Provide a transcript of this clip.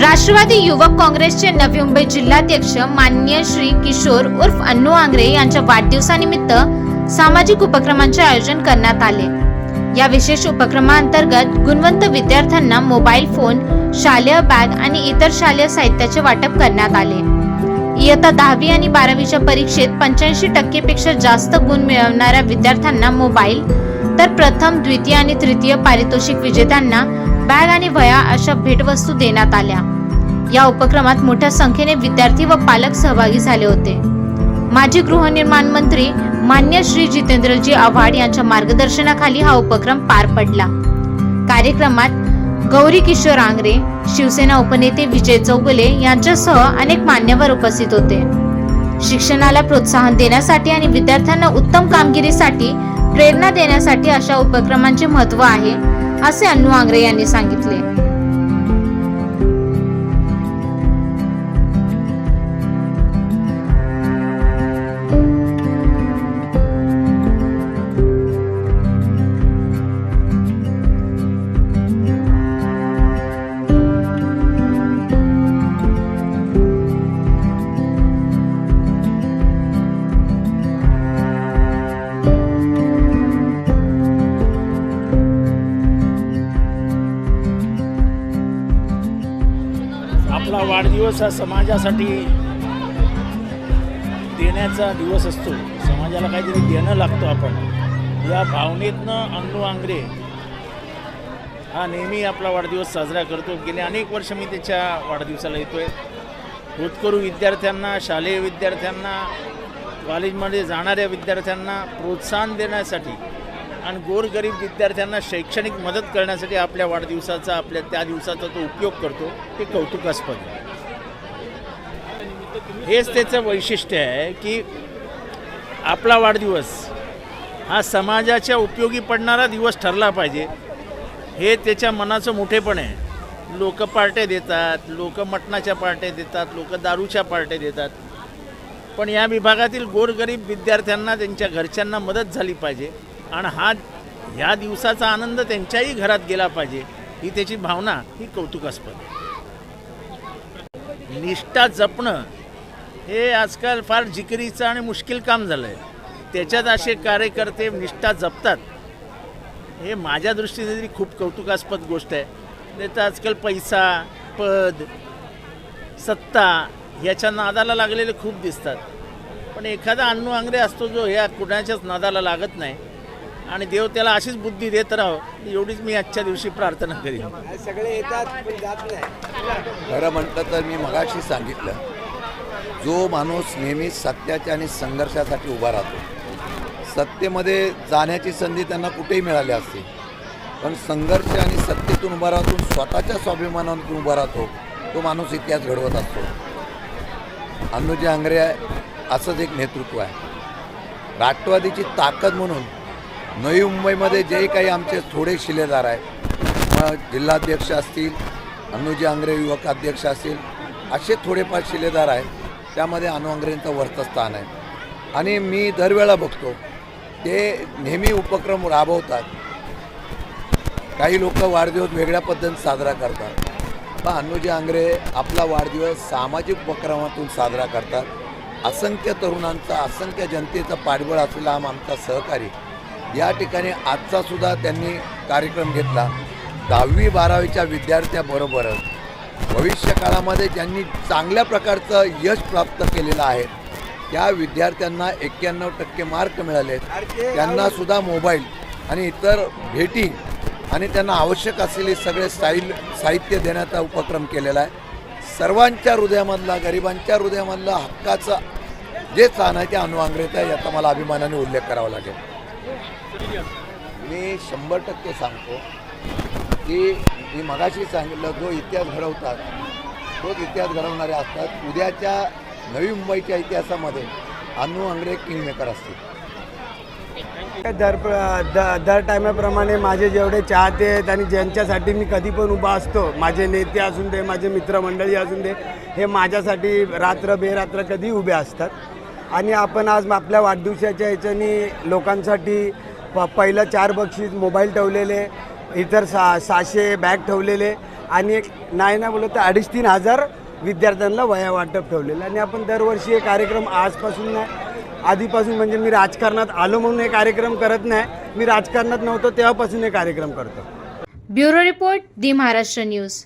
राष्ट्रवादी युवक काँग्रेसचे नवी मुंबई जिल्हाध्यक्ष मान्य श्री किशोर उर्फ अन्नू आंग्रे यांच्या वाढदिवसानिमित्त सामाजिक उपक्रमांचे आयोजन करण्यात आले. या विशेष उपक्रमांतर्गत गुणवंत विद्यार्थ्यांना मोबाईल फोन शालेय बॅग आणि इतर शालेय साहित्याचे वाटप करण्यात आले. इयत्ता दहावी आणि बारावीच्या परीक्षेत पंच्याऐंशी टक्केपेक्षा जास्त गुण मिळवणाऱ्या विद्यार्थ्यांना मोबाईल तर प्रथम द्वितीय आणि तृतीय पारितोषिक विजेत्यांना बॅग आणि वया अशा भेटवस्तू देण्यात आल्या. या उपक्रमात मोठ्या संख्येने विद्यार्थी व पालक सहभागी झाले होते. माजी गृहनिर्माण मंत्री मान्य श्री जितेंद्रजी आव्हाड यांच्या मार्गदर्शनाखाली हा उपक्रम पार पडला. कार्यक्रमात गौरी किशोर आंग्रे शिवसेना उपनेते विजय चौगुले यांच्यासह अनेक मान्यवर उपस्थित होते. शिक्षणाला प्रोत्साहन देण्यासाठी आणि विद्यार्थ्यांना उत्तम कामगिरीसाठी प्रेरणा देण्यासाठी अशा उपक्रमांचे महत्त्व आहे. असे अण्णू आंग्रे यांनी सांगितले. वाढदिवस हा समाजासाठी देण्याचा दिवस असतो. समाजाला काहीतरी देणं लागतो आपण. या भावनेतनं अन्नू आंग्रे हा नेहमी आपला वाढदिवस साजरा करतो. गेले अनेक वर्ष मी त्याच्या वाढदिवसाला येतोय. होतकरू विद्यार्थ्यांना शालेय विद्यार्थ्यांना कॉलेजमध्ये जाणाऱ्या विद्यार्थ्यांना प्रोत्साहन देण्यासाठी आणि गोरगरीब विद्यार्थ्यांना शैक्षणिक मदत करण्यासाठी आपल्या वाढदिवसाचा आपल्या त्या दिवसाचा तो उपयोग करतो हे कौतुकास्पद आहे. हेच त्याचं वैशिष्ट्य आहे की आपला वाढदिवस हा समाजाच्या उपयोगी पडणारा दिवस ठरला पाहिजे. हे त्याच्या मनाचं मोठेपण आहे. लोक पार्ट्या देतात लोक मटणाच्या पार्ट्या देतात लोक दारूच्या पार्ट्या देतात. पण या विभागातील गोरगरीब विद्यार्थ्यांना त्यांच्या घरच्यांना मदत झाली पाहिजे आणि हा ह्या दिवसाचा आनंद त्यांच्याही घरात गेला पाहिजे ही त्याची भावना ही कौतुकास्पद. निष्ठा जपणं हे आजकाल फार जिकिरीचं आणि मुश्किल काम झालं आहे त्याच्यात असे कार्यकर्ते निष्ठा जपतात. हे माझ्या दृष्टीने तरी खूप कौतुकास्पद गोष्ट आहे. नाही तर आजकाल पैसा पद सत्ता याच्या नादाला लागलेले खूप दिसतात. पण एखादा अण्णू आंग्रे असतो जो ह्या कुणाच्याच नादाला लागत नाही. आणि देव त्याला अशीच बुद्धी देत राहो एवढीच मी आजच्या दिवशी प्रार्थना करीन. सगळे येतात पण जात नाही. खरं म्हटलं तर मी मगाशी सांगितलं जो माणूस नेहमी सत्याच्या आणि संघर्षासाठी उभा राहतो सत्तेमध्ये जाण्याची संधी त्यांना कुठेही मिळाली असते. पण संघर्ष आणि सत्तेतून उभा राहतो स्वतःच्या स्वाभिमानातून उभा राहतो तो माणूस इतिहास घडवत असतो. अनुजी आंग्रे आहे असंच एक नेतृत्व आहे. राष्ट्रवादीची ताकद म्हणून नवी मुंबईमध्ये जे काही आमचे थोडे शिलेदार आहेत जिल्हाध्यक्ष असतील अनुजी आंग्रे युवक अध्यक्ष असतील असे थोडेफार शिलेदार आहेत. त्यामध्ये अनु वरचं स्थान आहे. आणि मी दरवेळा बघतो ते नेहमी उपक्रम राबवतात. काही लोक वाढदिवस वेगळ्या पद्धतीने साजरा करतात. पण अनुजी आंग्रे आपला वाढदिवस सामाजिक उपक्रमातून साजरा करतात. असंख्य तरुणांचा असंख्य जनतेचा पाठबळ असलेला हा आमचा सहकारी. या ठिकाणी आजचा सुद्धा त्यांनी कार्यक्रम घेतला. दहावी बारावीच्या विद्यार्थ्याबरोबरच. भविष्य काळामध्ये ज्यांनी चांगल्या प्रकारचं यश प्राप्त केलेलं आहे. त्या विद्यार्थ्यांना एक्क्याण्णव टक्के मार्क मिळाले. त्यांना सुद्धा मोबाईल आणि इतर भेटी आणि त्यांना आवश्यक असलेले सगळे साहिल साहित्य देण्याचा उपक्रम केलेला आहे. सर्वांच्या हृदयामधला गरिबांच्या हृदयामधला हक्काचं जे स्थान आहे ते अनुवांग्रेत आहे याचा मला अभिमानाने उल्लेख करावा लागेल. मी शंभर टक्के सांगतो की मी मगाशी सांगितलं जो इतिहास घडवतात तोच इतिहास घडवणारे असतात. उद्याच्या नवी मुंबईच्या इतिहासामध्ये अनु आंग्रे किंगमेकर असतील. दर द- दर टायमाप्रमाणे माझे जेवढे चाहते आहेत आणि ज्यांच्यासाठी मी कधी पण उभा असतो माझे नेते असून दे माझे मित्रमंडळी असून दे हे माझ्यासाठी रात्र बेरात्र कधी उभे असतात. आणि आपण आज आपल्या वाढदिवसाच्या ह्याच्यानी लोकांसाठी प पहिलं चार बक्षीस मोबाईल ठेवलेले इतर सा सहाशे बॅग ठेवलेले आणि एक नाही ना बोलत तर अडीच तीन हजार विद्यार्थ्यांना वया वाटप ठेवलेलं. आणि आपण दरवर्षी हे कार्यक्रम आजपासून नाही आधीपासून म्हणजे मी राजकारणात आलो म्हणून हे कार्यक्रम करत नाही. मी राजकारणात नव्हतो तेव्हापासून हे कार्यक्रम करतो. Bureau report the Maharashtra news.